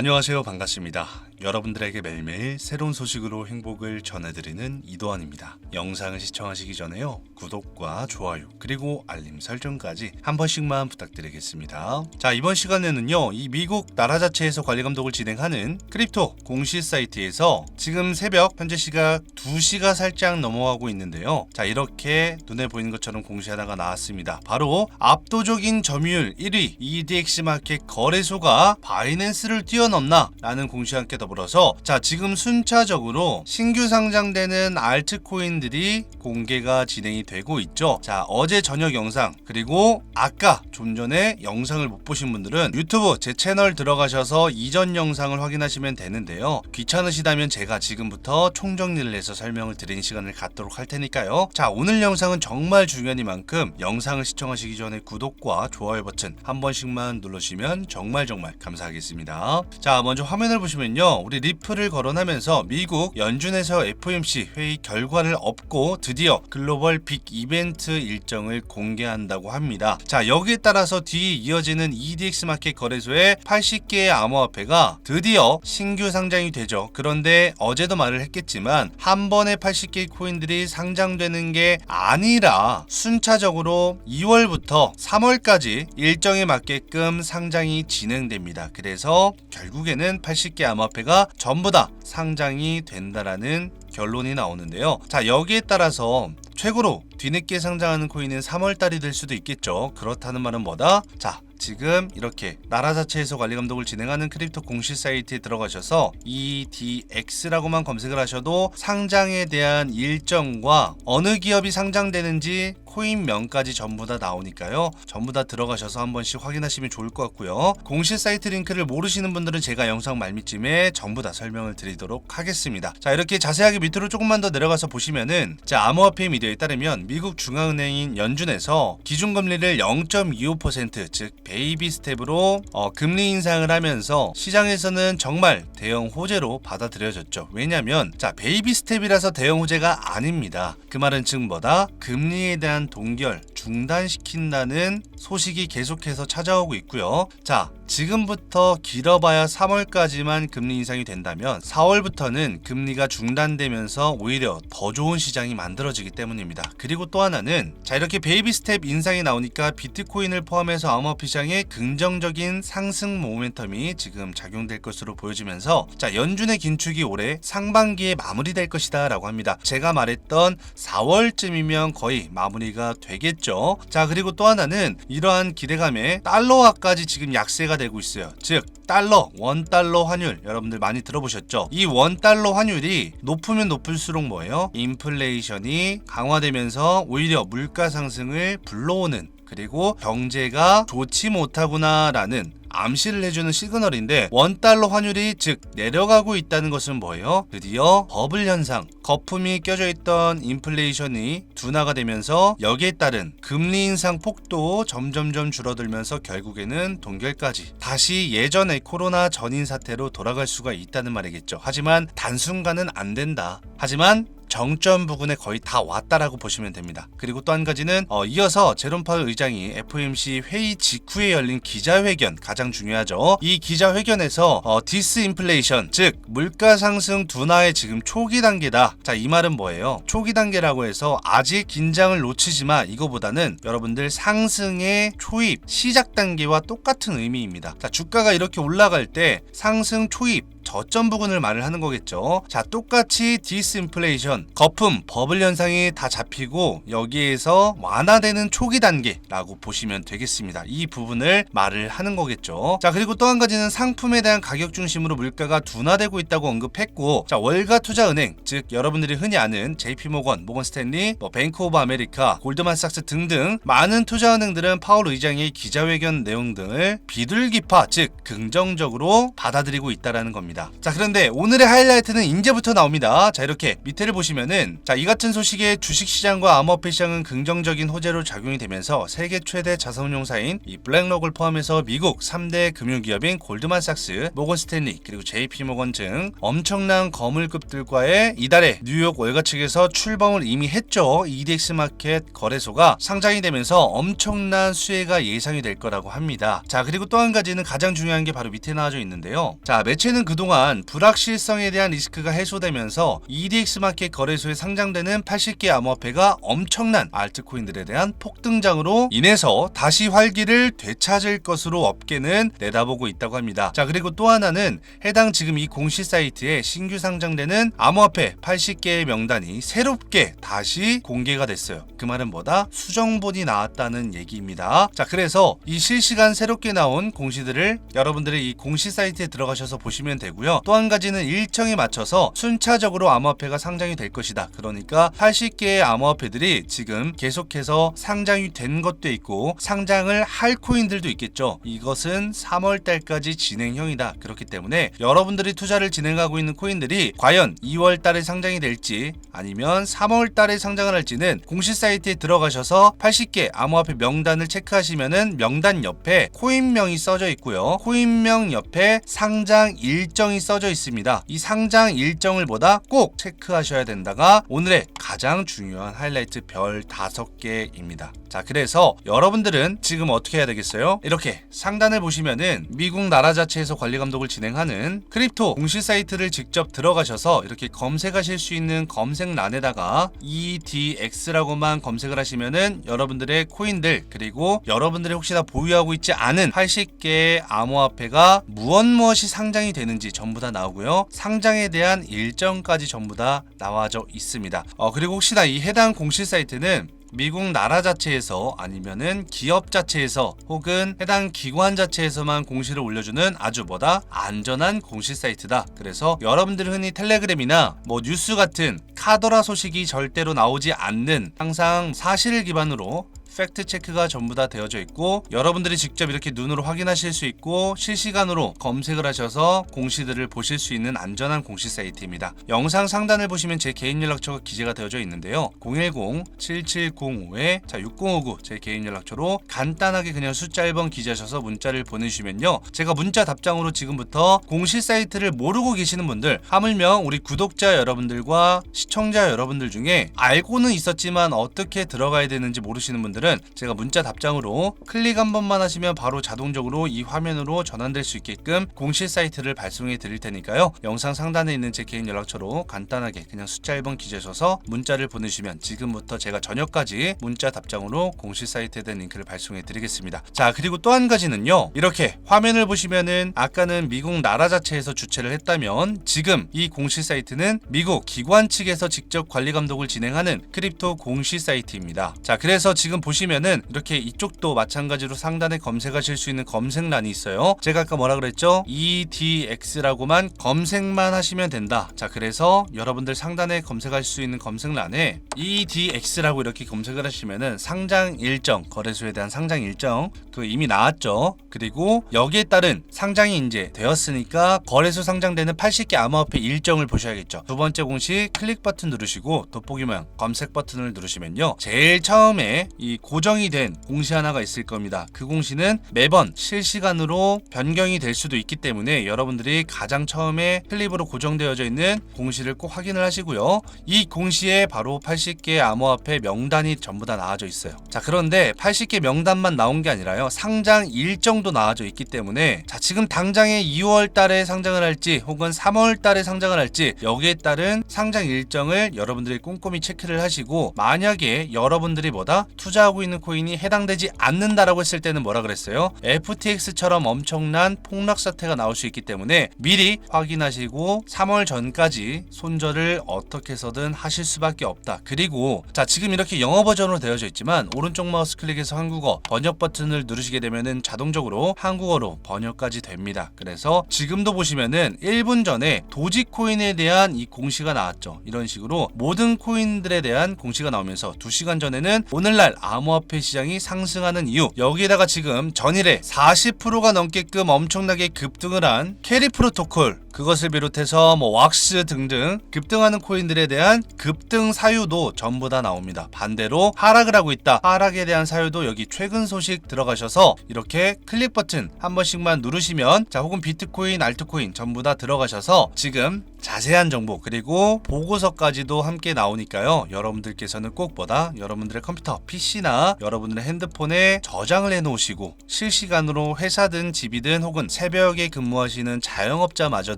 안녕하세요. 반갑습니다. 여러분들에게 매일매일 새로운 소식으로 행복을 전해드리는 이도환입니다. 영상을 시청하시기 전에요. 구독과 좋아요, 그리고 알림 설정까지 한 번씩만 부탁드리겠습니다. 자, 이번 시간에는요. 이 미국 나라 자체에서 관리 감독을 진행하는 크립토 공시 사이트에서 지금 새벽 현재 시각 2시가 살짝 넘어가고 있는데요. 자, 이렇게 눈에 보이는 것처럼 공시 하나가 나왔습니다. 바로 압도적인 점유율 1위 EDX 마켓 거래소가 바이낸스를 뛰어넘나 라는 공시와 함께 더 불어서 자 지금 순차적으로 신규 상장되는 알트코인들이 공개가 진행이 되고 있죠. 자 어제 저녁 영상 그리고 아까 좀 전에 영상을 못 보신 분들은 유튜브 제 채널 들어가셔서 이전 영상을 확인하시면 되는데요. 귀찮으시다면 제가 지금부터 총정리를 해서 설명을 드리는 시간을 갖도록 할 테니까요. 자 오늘 영상은 정말 중요하니만큼 영상을 시청하시기 전에 구독과 좋아요 버튼 한 번씩만 눌러주시면 정말 정말 감사하겠습니다. 자 먼저 화면을 보시면요 우리 리플을 거론하면서 미국 연준에서 FOMC 회의 결과를 얻고 드디어 글로벌 빅 이벤트 일정을 공개한다고 합니다 자 여기에 따라서 뒤에 이어지는 EDX 마켓 거래소의 80개의 암호화폐가 드디어 신규 상장이 되죠 그런데 어제도 말을 했겠지만 한 번에 80개의 코인들이 상장되는 게 아니라 순차적으로 2월부터 3월까지 일정에 맞게끔 상장이 진행됩니다. 그래서 결국에는 80개 암호화폐가 전부 다 상장이 된다라는 결론이 나오는데요. 자, 여기에 따라서 최고로 뒤늦게 상장하는 코인은 3월달이 될 수도 있겠죠. 그렇다는 말은 뭐다? 자, 지금 이렇게 나라 자체에서 관리 감독을 진행하는 크립토 공시 사이트에 들어가셔서 EDX라고만 검색을 하셔도 상장에 대한 일정과 어느 기업이 상장되는지 코인명까지 전부 다 나오니까요. 전부 다 들어가셔서 한 번씩 확인하시면 좋을 것 같고요. 공시 사이트 링크를 모르시는 분들은 제가 영상 말미쯤에 전부 다 설명을 드리도록 하겠습니다. 자, 이렇게 자세하게 밑으로 조금만 더 내려가서 보시면은 자, 암호화폐 미디어에 따르면 미국 중앙은행인 연준에서 기준금리를 0.25%즉 베이비 스텝으로 어, 금리 인상을 하면서 시장에서는 정말 대형 호재로 받아들여졌죠. 왜냐면 자, 베이비 스텝이라서 대형 호재가 아닙니다. 그 말은 즉 뭐다? 금리에 대한 동결 중단시킨다는 소식이 계속해서 찾아오고 있고요. 자, 지금부터 길어봐야 3월까지만 금리 인상이 된다면 4월부터는 금리가 중단되면서 오히려 더 좋은 시장이 만들어지기 때문입니다. 그리고 또 하나는 자 이렇게 베이비 스텝 인상이 나오니까 비트코인을 포함해서 암호화폐 시장에 긍정적인 상승 모멘텀이 지금 작용될 것으로 보여지면서 자 연준의 긴축이 올해 상반기에 마무리될 것이다 라고 합니다. 제가 말했던 4월쯤이면 거의 마무리가 되겠죠. 자 그리고 또 하나는 이러한 기대감에 달러화까지 지금 약세가 되고 있어요. 즉 달러, 원 달러 환율 여러분들 많이 들어보셨죠? 이 원 달러 환율이 높으면 높을수록 뭐예요? 인플레이션이 강화되면서 오히려 물가 상승을 불러오는 그리고 경제가 좋지 못하구나라는 암시를 해주는 시그널인데 원달러 환율이 즉 내려가고 있다는 것은 뭐예요? 드디어 버블 현상, 거품이 껴져 있던 인플레이션이 둔화가 되면서 여기에 따른 금리 인상 폭도 점점점 줄어들면서 결국에는 동결까지 다시 예전의 코로나 전인 사태로 돌아갈 수가 있다는 말이겠죠. 하지만 단순간은 안 된다. 하지만 정점 부근에 거의 다 왔다라고 보시면 됩니다. 그리고 또 한 가지는 어, 이어서 제롬 파월 의장이 FOMC 회의 직후에 열린 기자회견 가장 중요하죠. 이 기자회견에서 어, 디스인플레이션 즉 물가 상승 둔화의 지금 초기 단계다. 자 이 말은 뭐예요? 초기 단계라고 해서 아직 긴장을 놓치지 마 이거보다는 여러분들 상승의 초입 시작 단계와 똑같은 의미입니다. 자 주가가 이렇게 올라갈 때 상승 초입 저점 부근을 말을 하는 거겠죠. 자, 똑같이 디스인플레이션, 거품, 버블 현상이 다 잡히고 여기에서 완화되는 초기 단계라고 보시면 되겠습니다. 이 부분을 말을 하는 거겠죠. 자, 그리고 또 한 가지는 상품에 대한 가격 중심으로 물가가 둔화되고 있다고 언급했고, 자, 월가 투자 은행, 즉 여러분들이 흔히 아는 JP모건, 모건 스탠리, 뭐 뱅크 오브 아메리카, 골드만삭스 등등 많은 투자 은행들은 파월 의장의 기자회견 내용 등을 비둘기파, 즉 긍정적으로 받아들이고 있다라는 겁니다. 있습니다. 자 그런데 오늘의 하이라이트는 이제부터 나옵니다. 자 이렇게 밑에를 보시면은 자이 같은 소식에 주식시장과 암호화폐 시장은 긍정적인 호재로 작용이 되면서 세계 최대 자산운용사인 이 블랙록을 포함해서 미국 3대 금융기업인 골드만삭스, 모건 스탠리 그리고 JP모건 등 엄청난 거물급들과의 이달에 뉴욕 월가 측에서 출범을 이미 했죠. EDX 마켓 거래소가 상장이 되면서 엄청난 수혜가 예상이 될 거라고 합니다. 자 그리고 또 한 가지는 가장 중요한 게 바로 밑에 나와져 있는데요. 자 매체는 그동안 불확실성에 대한 리스크가 해소되면서 EDX 마켓 거래소에 상장되는 80개 암호화폐가 엄청난 알트코인들에 대한 폭등장으로 인해서 다시 활기를 되찾을 것으로 업계는 내다보고 있다고 합니다. 자 그리고 또 하나는 해당 지금 이 공시 사이트에 신규 상장되는 암호화폐 80개의 명단이 새롭게 다시 공개가 됐어요. 그 말은 뭐다? 수정본이 나왔다는 얘기입니다. 자 그래서 이 실시간 새롭게 나온 공시들을 여러분들이 이 공시 사이트에 들어가셔서 보시면 되고 요. 또 한 가지는 일정에 맞춰서 순차적으로 암호화폐가 상장이 될 것이다. 그러니까 80개의 암호화폐들이 지금 계속해서 상장이 된 것도 있고 상장을 할 코인들도 있겠죠. 이것은 3월 달까지 진행형이다. 그렇기 때문에 여러분들이 투자를 진행하고 있는 코인들이 과연 2월 달에 상장이 될지 아니면 3월 달에 상장을 할지는 공시 사이트에 들어가셔서 80개 암호화폐 명단을 체크하시면은 명단 옆에 코인명이 써져 있고요. 코인명 옆에 상장 일정 이 써져 있습니다. 이 상장 일정을 보다 꼭 체크하셔야 된다가 오늘의 가장 중요한 하이라이트 별 5개입니다. 자, 그래서 여러분들은 지금 어떻게 해야 되겠어요? 이렇게 상단을 보시면은 미국 나라 자체에서 관리 감독을 진행하는 크립토 공시 사이트를 직접 들어가셔서 이렇게 검색하실 수 있는 검색란에다가 EDX라고만 검색을 하시면은 여러분들의 코인들 그리고 여러분들이 혹시나 보유하고 있지 않은 80개의 암호화폐가 무엇 무엇이 상장이 되는지 전부 다 나오고요. 상장에 대한 일정까지 전부 다 나와져 있습니다. 어, 그리고 혹시나 이 해당 공시 사이트는 미국 나라 자체에서 아니면은 기업 자체에서 혹은 해당 기관 자체에서만 공시를 올려주는 아주 뭐다 안전한 공시 사이트다. 그래서 여러분들 흔히 텔레그램이나 뭐 뉴스 같은 카더라 소식이 절대로 나오지 않는 항상 사실을 기반으로 팩트 체크가 전부 다 되어져 있고 여러분들이 직접 이렇게 눈으로 확인하실 수 있고 실시간으로 검색을 하셔서 공시들을 보실 수 있는 안전한 공시 사이트입니다. 영상 상단을 보시면 제 개인 연락처가 기재가 되어져 있는데요. 010-7705에 자6059 제 개인 연락처로 간단하게 그냥 숫자 1번 기재하셔서 문자를 보내주시면요. 제가 문자 답장으로 지금부터 공시 사이트를 모르고 계시는 분들 하물며 우리 구독자 여러분들과 시청자 여러분들 중에 알고는 있었지만 어떻게 들어가야 되는지 모르시는 분들 은 제가 문자 답장으로 클릭 한 번만 하시면 바로 자동적으로 이 화면으로 전환될 수 있게끔 공시 사이트를 발송해 드릴 테니까요. 영상 상단에 있는 제 개인 연락처로 간단하게 그냥 숫자 1번 기재하셔서 문자를 보내주시면 지금부터 제가 저녁까지 문자 답장으로 공시 사이트에 대한 링크를 발송해 드리겠습니다. 자 그리고 또 한 가지는요. 이렇게 화면을 보시면은 아까는 미국 나라 자체에서 주최를 했다면 지금 이 공시 사이트는 미국 기관 측에서 직접 관리 감독을 진행하는 크립토 공시 사이트입니다. 자 그래서 지금 보 시면은 이렇게 이쪽도 마찬가지로 상단에 검색하실 수 있는 검색란이 있어요. 제가 아까 뭐라 그랬죠? EDX라고만 검색만 하시면 된다. 자, 그래서 여러분들 상단에 검색할 수 있는 검색란에 EDX라고 이렇게 검색을 하시면은 상장 일정, 거래소에 대한 상장 일정 그 이미 나왔죠. 그리고 여기에 따른 상장이 이제 되었으니까 거래소 상장되는 80개 암호화폐 일정을 보셔야겠죠. 두 번째 공식 클릭 버튼 누르시고 돋보기 모양 검색 버튼을 누르시면요. 제일 처음에 이 고정이 된 공시 하나가 있을 겁니다. 그 공시는 매번 실시간으로 변경이 될 수도 있기 때문에 여러분들이 가장 처음에 클립으로 고정되어져 있는 공시를 꼭 확인을 하시고요. 이 공시에 바로 80개 암호화폐 명단이 전부 다 나와져 있어요. 자, 그런데 80개 명단만 나온 게 아니라요. 상장 일정도 나와져 있기 때문에 자, 지금 당장에 2월 달에 상장을 할지 혹은 3월 달에 상장을 할지 여기에 따른 상장 일정을 여러분들이 꼼꼼히 체크를 하시고 만약에 여러분들이 뭐다 투자 하고 있는 코인이 해당되지 않는다라고 했을 때는 뭐라 그랬어요? FTX처럼 엄청난 폭락 사태가 나올 수 있기 때문에 미리 확인하시고 3월 전까지 손절을 어떻게 해서든 하실 수밖에 없다. 그리고 자 지금 이렇게 영어 버전으로 되어져 있지만 오른쪽 마우스 클릭해서 한국어 번역 버튼을 누르시게 되면은 자동적으로 한국어로 번역까지 됩니다. 그래서 지금도 보시면은 1분 전에 도지코인에 대한 이 공시가 나왔죠. 이런 식으로 모든 코인들에 대한 공시가 나오면서 2시간 전에는 오늘날 암호화폐 시장이 상승하는 이유. 여기에다가 지금 전일에 40%가 넘게끔 엄청나게 급등을 한 캐리 프로토콜 그것을 비롯해서 뭐 왁스 등등 급등하는 코인들에 대한 급등 사유도 전부 다 나옵니다. 반대로 하락을 하고 있다. 하락에 대한 사유도 여기 최근 소식 들어가셔서 이렇게 클릭 버튼 한 번씩만 누르시면 자 혹은 비트코인, 알트코인 전부 다 들어가셔서 지금 자세한 정보 그리고 보고서까지도 함께 나오니까요. 여러분들께서는 꼭 보다 여러분들의 컴퓨터, PC나 여러분들의 핸드폰에 저장을 해 놓으시고 실시간으로 회사든 집이든 혹은 새벽에 근무하시는 자영업자마저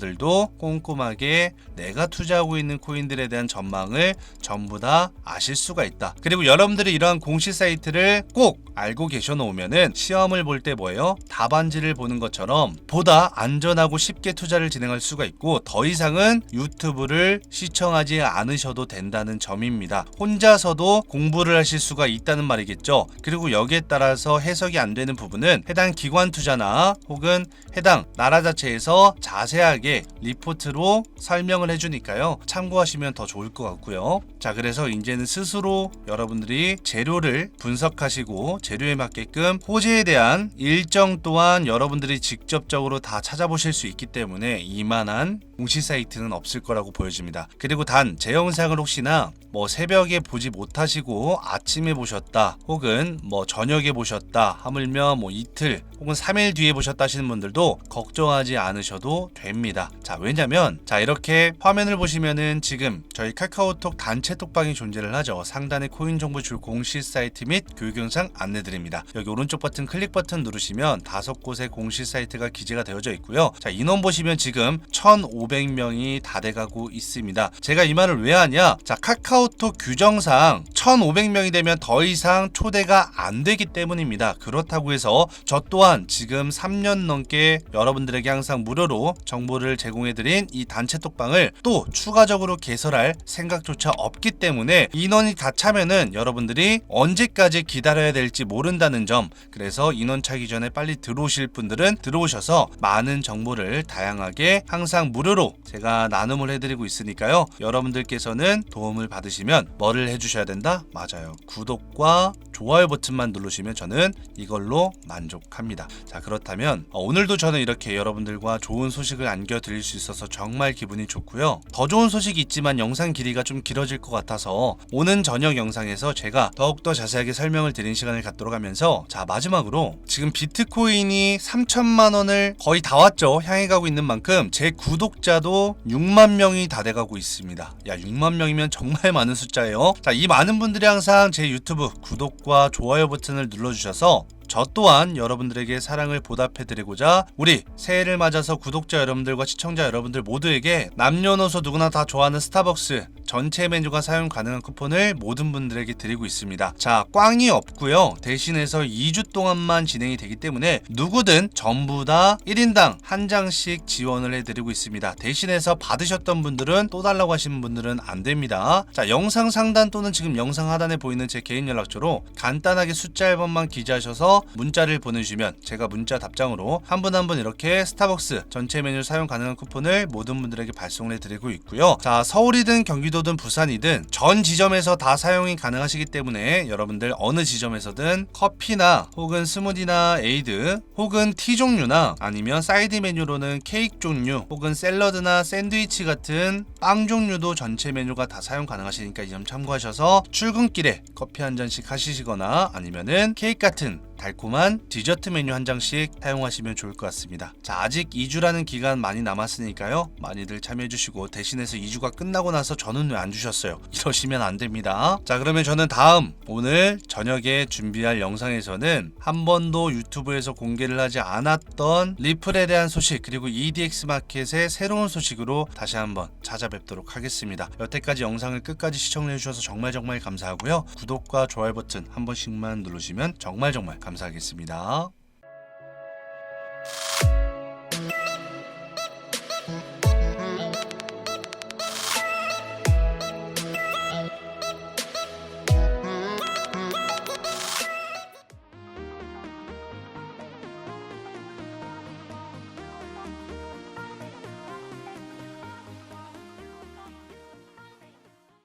들도 꼼꼼하게 내가 투자하고 있는 코인들에 대한 전망을 전부 다 아실 수가 있다. 그리고 여러분들이 이러한 공시 사이트를 꼭 알고 계셔 놓으면은 시험을 볼 때 뭐예요? 답안지를 보는 것처럼 보다 안전하고 쉽게 투자를 진행할 수가 있고 더 이상은 유튜브를 시청하지 않으셔도 된다는 점입니다. 혼자서도 공부를 하실 수가 있다는 말이겠죠. 그리고 여기에 따라서 해석이 안 되는 부분은 해당 기관 투자나 혹은 해당 나라 자체에서 자세하게 리포트로 설명을 해주니까요. 참고하시면 더 좋을 것 같고요. 자, 그래서 이제는 스스로 여러분들이 재료를 분석하시고 재료에 맞게끔 호재에 대한 일정 또한 여러분들이 직접적으로 다 찾아보실 수 있기 때문에 이만한 공시 사이트는 없을 거라고 보여집니다. 그리고 단 제 영상을 혹시나 뭐 새벽에 보지 못하시고 아침에 보셨다 혹은 뭐 저녁에 보셨다 하물며 뭐 이틀 혹은 3일 뒤에 보셨다 하시는 분들도 걱정하지 않으셔도 됩니다. 자, 왜냐면 자, 이렇게 화면을 보시면은 지금 저희 카카오톡 단체 톡방이 존재를 하죠. 상단에 코인 정보 줄 공시 사이트 및 교육 영상 안내 드립니다. 여기 오른쪽 버튼 클릭 버튼 누르시면 다섯 곳의 공시 사이트가 기재가 되어져 있고요. 자, 인원 보시면 지금 1,500 명이 다 돼가고 있습니다. 제가 이 말을 왜 하냐? 자, 카카오톡 규정상 1,500명이 되면 더 이상 초대가 안 되기 때문입니다. 그렇다고 해서 저 또한 지금 3년 넘게 여러분들에게 항상 무료로 정보를 제공해드린 이 단체 톡방을 또 추가적으로 개설할 생각조차 없기 때문에 인원이 다 차면은 여러분들이 언제까지 기다려야 될지 모른다는 점 그래서 인원 차기 전에 빨리 들어오실 분들은 들어오셔서 많은 정보를 다양하게 항상 무료로 제가 나눔을 해드리고 있으니까요. 여러분들께서는 도움을 받으시면 뭐를 해주셔야 된다? 맞아요. 구독과 좋아요 버튼만 누르시면 저는 이걸로 만족합니다. 자 그렇다면 어, 오늘도 저는 이렇게 여러분들과 좋은 소식을 안겨드릴 수 있어서 정말 기분이 좋고요. 더 좋은 소식이 있지만 영상 길이가 좀 길어질 것 같아서 오는 저녁 영상에서 제가 더욱더 자세하게 설명을 드린 시간을 갖도록 하면서 자 마지막으로 지금 비트코인이 3천만 원을 거의 다 왔죠? 향해 가고 있는 만큼 제 구독 자도 6만 명이 다 돼가고 있습니다. 야 6만 명이면 정말 많은 숫자예요. 자 이 많은 분들이 항상 제 유튜브 구독과 좋아요 버튼을 눌러주셔서 저 또한 여러분들에게 사랑을 보답해드리고자 우리 새해를 맞아서 구독자 여러분들과 시청자 여러분들 모두에게 남녀노소 누구나 다 좋아하는 스타벅스 전체 메뉴가 사용 가능한 쿠폰을 모든 분들에게 드리고 있습니다. 자, 꽝이 없고요. 대신해서 2주 동안만 진행이 되기 때문에 누구든 전부 다 1인당 한 장씩 지원을 해드리고 있습니다. 대신해서 받으셨던 분들은 또 달라고 하시는 분들은 안 됩니다. 자, 영상 상단 또는 지금 영상 하단에 보이는 제 개인 연락처로 간단하게 숫자 1번만 기재하셔서 문자를 보내주시면 제가 문자 답장으로 한 분 한 분 이렇게 스타벅스 전체 메뉴 사용 가능한 쿠폰을 모든 분들에게 발송을 해드리고 있고요. 자, 서울이든 경기도든 부산이든 전 지점에서 다 사용이 가능하시기 때문에 여러분들 어느 지점에서든 커피나 혹은 스무디나 에이드 혹은 티 종류나 아니면 사이드 메뉴로는 케이크 종류 혹은 샐러드나 샌드위치 같은 빵 종류도 전체 메뉴가 다 사용 가능하시니까 이 점 참고하셔서 출근길에 커피 한 잔씩 하시거나 아니면은 케이크 같은 달콤한 디저트 메뉴 한 장씩 사용하시면 좋을 것 같습니다. 자, 아직 2주라는 기간 많이 남았으니까요. 많이들 참여해 주시고 대신해서 2주가 끝나고 나서 저는 왜 안 주셨어요? 이러시면 안 됩니다. 자, 그러면 저는 다음 오늘 저녁에 준비할 영상에서는 한 번도 유튜브에서 공개를 하지 않았던 리플에 대한 소식 그리고 EDX 마켓의 새로운 소식으로 다시 한번 찾아뵙도록 하겠습니다. 여태까지 영상을 끝까지 시청해 주셔서 정말 정말 감사하고요. 구독과 좋아요 버튼 한 번씩만 누르시면 정말 정말 감사하겠습니다.